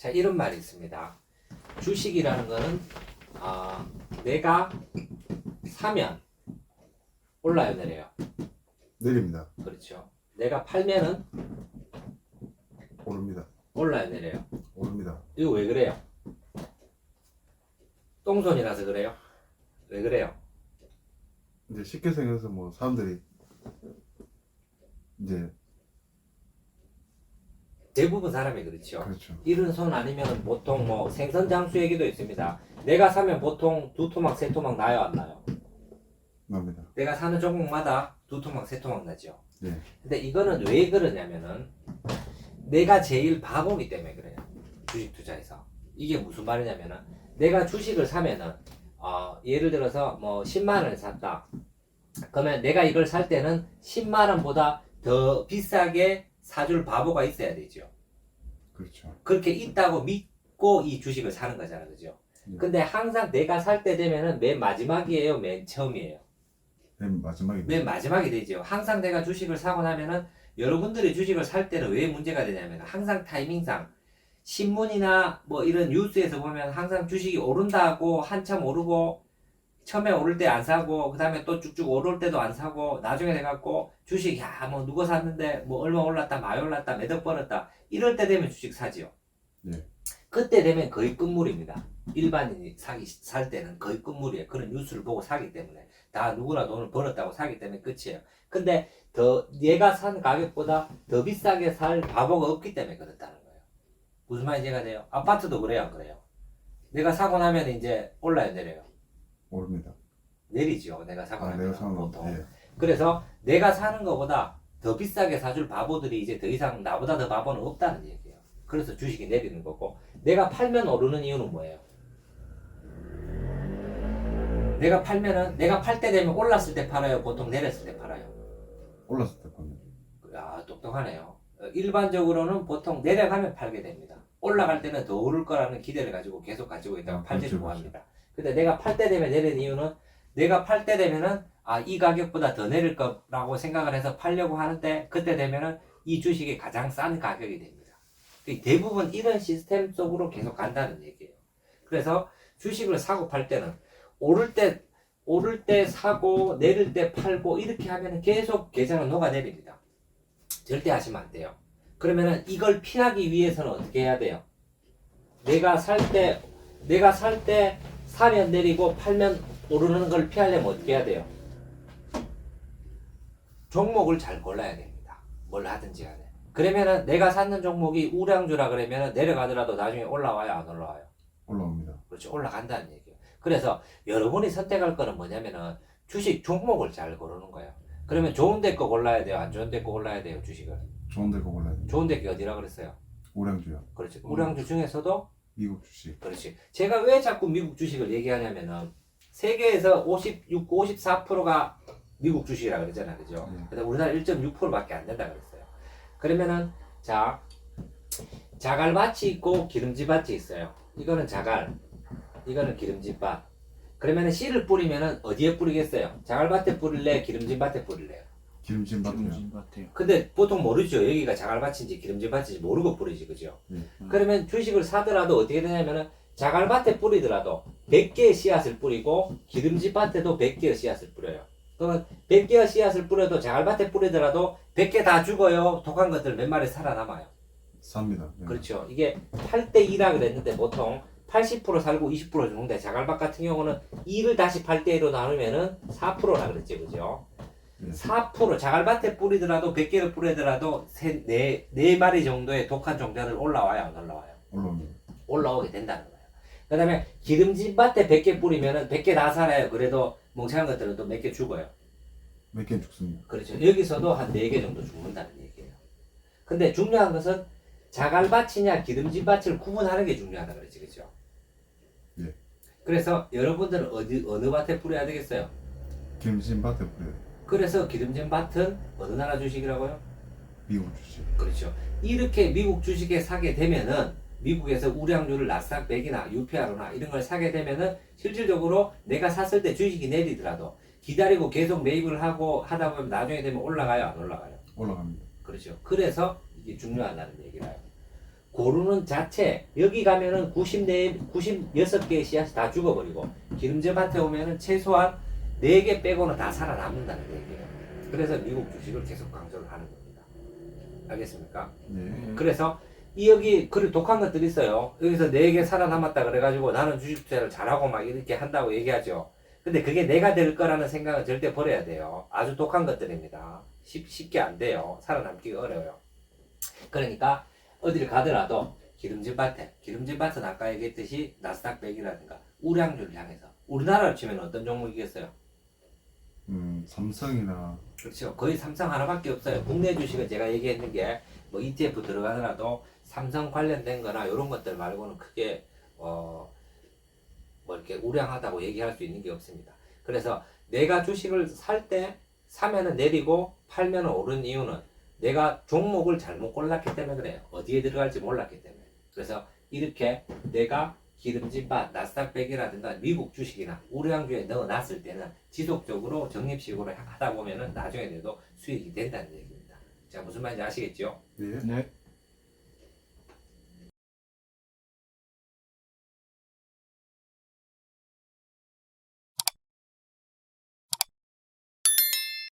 자 이런 말이 있습니다. 주식이라는 거는 아, 내가 사면 올라요 내려요. 내립니다. 그렇죠. 내가 팔면은 오릅니다. 올라요 내려요. 오릅니다. 이거 왜 그래요? 똥손이라서 그래요? 왜 그래요? 이제 쉽게 생겨서 뭐 사람들이 이제 대부분 사람이 그렇죠. 그렇죠. 이런 손 아니면 보통 뭐 생선 장수 얘기도 있습니다. 내가 사면 보통 두 토막 세 토막 나요 안 나요? 납니다. 내가 사는 종목마다 두 토막 세 토막 나죠. 네. 근데 이거는 왜 그러냐면은 내가 제일 바보기 때문에 그래요. 주식 투자에서 이게 무슨 말이냐면은 내가 주식을 사면은 어, 예를 들어서 뭐 10만 원을 샀다. 그러면 내가 이걸 살 때는 10만 원보다 더 비싸게 사줄 바보가 있어야 되죠. 그렇죠. 그렇게 있다고 믿고 이 주식을 사는 거잖아, 그죠? 네. 근데 항상 내가 살 때 되면은 맨 마지막이에요, 맨 처음이에요. 맨 마지막에 맨 마지막이 되죠. 항상 내가 주식을 사고 나면은 여러분들이 주식을 살 때는 왜 문제가 되냐면 항상 타이밍상 신문이나 뭐 이런 뉴스에서 보면 항상 주식이 오른다고 한참 오르고 처음에 오를 때 안 사고 그 다음에 또 쭉쭉 오를 때도 안 사고 나중에 돼갖고 주식 야 뭐 누가 샀는데 뭐 얼마 올랐다 많이 올랐다 매덕 벌었다 이럴 때 되면 주식 사지요. 네. 그때 되면 거의 끝물입니다. 일반인이 사기 살 때는 거의 끝물이에요. 그런 뉴스를 보고 사기 때문에 다 누구나 돈을 벌었다고 사기 때문에 끝이에요. 근데 더 얘가 산 가격보다 더 비싸게 살 바보가 없기 때문에 그렇다는 거예요. 무슨 말인지 이해가 돼요? 아파트도 그래요, 안 그래요? 내가 사고 나면 이제 올라야 내려요. 오릅니다. 내리죠. 내가 사고 아, 내가 사는 보통. 예. 그래서 내가 사는 것보다 더 비싸게 사줄 바보들이 이제 더 이상 나보다 더 바보는 없다는 얘기예요. 그래서 주식이 내리는 거고 내가 팔면 오르는 이유는 뭐예요? 내가 팔면은 내가 팔 때 되면 올랐을 때 팔아요. 보통 내렸을 때 팔아요. 올랐을 때 보면 아 똑똑하네요. 어, 일반적으로는 보통 내려가면 팔게 됩니다. 올라갈 때는 더 오를 거라는 기대를 가지고 계속 가지고 있다가 아, 팔지를 그렇죠, 못합니다. 근데 내가 팔 때 되면 내리는 이유는 내가 팔 때 되면은 아 이 가격보다 더 내릴 거라고 생각을 해서 팔려고 하는데 그때 되면은 이 주식이 가장 싼 가격이 됩니다. 그 대부분 이런 시스템 속으로 계속 간다는 얘기예요. 그래서 주식을 사고 팔 때는 오를 때 오를 때 사고 내릴 때 팔고 이렇게 하면 계속 계좌는 녹아내립니다. 절대 하시면 안 돼요. 그러면은 이걸 피하기 위해서는 어떻게 해야 돼요? 내가 살 때 내가 살 때 사면 내리고 팔면 오르는 걸 피하려면 어떻게 해야 돼요? 종목을 잘 골라야 됩니다. 뭘 하든지 간에. 그러면은 내가 샀는 종목이 우량주라 그러면은 내려가더라도 나중에 올라와요, 안 올라와요? 올라옵니다. 그렇죠. 올라간다는 얘기예요. 그래서 여러분이 선택할 거는 뭐냐면은 주식 종목을 잘 고르는 거예요. 그러면 좋은 데 거 골라야 돼요? 안 좋은 데 거 골라야 돼요? 주식을. 좋은 데 거 골라야 됩니다. 좋은 데가 어디라 그랬어요? 오량주요. 그렇죠. 우량주 중에서도 미국 주식. 그렇지. 제가 왜 자꾸 미국 주식을 얘기하냐면은 세계에서 56, 54%가 미국 주식이라 그랬잖아요. 그죠? 네. 근데 우리나라 1.6%밖에 안 된다 그랬어요. 그러면은 자 자갈밭이 있고 기름지밭이 있어요. 이거는 자갈, 이거는 기름지밭. 그러면은 씨를 뿌리면은 어디에 뿌리겠어요? 자갈밭에 뿌릴래, 기름진밭에 뿌릴래요? 기름진 밭이요. 기름진 밭에요. 근데 보통 모르죠. 여기가 자갈밭인지 기름진밭인지 모르고 뿌리지, 그죠? 네. 그러면 주식을 사더라도 어떻게 되냐면은 자갈밭에 뿌리더라도 100개의 씨앗을 뿌리고 기름진밭에도 100개의 씨앗을 뿌려요. 그러면 100개의 씨앗을 뿌려도 자갈밭에 뿌리더라도 100개 다 죽어요. 독한 것들 몇 마리 살아남아요. 삽니다. 네. 그렇죠. 이게 8대 2라 그랬는데 보통 80% 살고 20% 죽는데 자갈밭 같은 경우는 2를 다시 8대 1로 나누면은 4%라 그랬죠. 그죠? 네. 4% 자갈밭에 뿌리더라도 100개를 뿌리더라도 세, 네, 네 마리 정도의 독한 종자를 올라와요, 안 올라와요? 올라옵니다. 올라오게 된다는 거예요. 그 다음에 기름진 밭에 100개 뿌리면은 100개 다 살아요. 그래도 멍청한 것들은 또 몇 개 죽어요. 몇 개는 죽습니다. 그렇죠. 여기서도 한 4개 정도 죽는다는 얘기예요. 근데 중요한 것은 자갈밭이냐 기름진 밭을 구분하는 게 중요하다 그랬지. 그죠? 예. 그래서 여러분들은 어디, 어느 밭에 뿌려야 되겠어요? 기름진 밭에 뿌려요. 그래서 기름진 밭은 어느 나라 주식이라고요? 미국 주식. 그렇죠. 이렇게 미국 주식에 사게 되면은 미국에서 우량주를 나스닥 100이나 UPR나 이런 걸 사게 되면은 실질적으로 내가 샀을 때 주식이 내리더라도 기다리고 계속 매입을 하고 하다 보면 나중에 되면 올라가요, 안 올라가요? 올라갑니다. 그렇죠. 그래서 이게 중요하다는 얘기라요. 고르는 자체 여기 가면은 94, 96개의 씨앗이 다 죽어버리고 기름제 밭에 오면은 최소한 4개 빼고는 다 살아남는다는 얘기예요. 그래서 미국 주식을 계속 강조를 하는 겁니다. 알겠습니까? 네. 그래서 이 여기 그리 독한 것들이 있어요. 여기서 4개 살아남았다 그래가지고 나는 주식 투자를 잘하고 막 이렇게 한다고 얘기하죠. 근데 그게 내가 될 거라는 생각은 절대 버려야 돼요. 아주 독한 것들입니다. 쉽, 쉽게 안 돼요. 살아남기가 어려워요. 그러니까 어디를 가더라도 기름진 밭에, 기름진 밭은 아까 얘기했듯이 나스닥 100이라든가 우량주를 향해서 우리나라로 치면 어떤 종목이겠어요? 음, 삼성이나 그렇죠. 거의 삼성 하나밖에 없어요. 국내 주식은 제가 얘기했는 게 뭐 ETF 들어가더라도 삼성 관련된 거나 이런 것들 말고는 크게 어, 뭐 이렇게 우량하다고 얘기할 수 있는 게 없습니다. 그래서 내가 주식을 살 때 사면은 내리고 팔면은 오른 이유는 내가 종목을 잘못 골랐기 때문에 그래요. 어디에 들어갈지 몰랐기 때문에. 그래서 이렇게 내가 기름진 밭, 나스닥 100이라든가 미국 주식이나 우량주에 넣어놨을 때는 지속적으로 적립식으로 하다 보면은 나중에 돼도 수익이 된다는 얘기입니다. 자, 무슨 말인지 아시겠죠? 네. 네.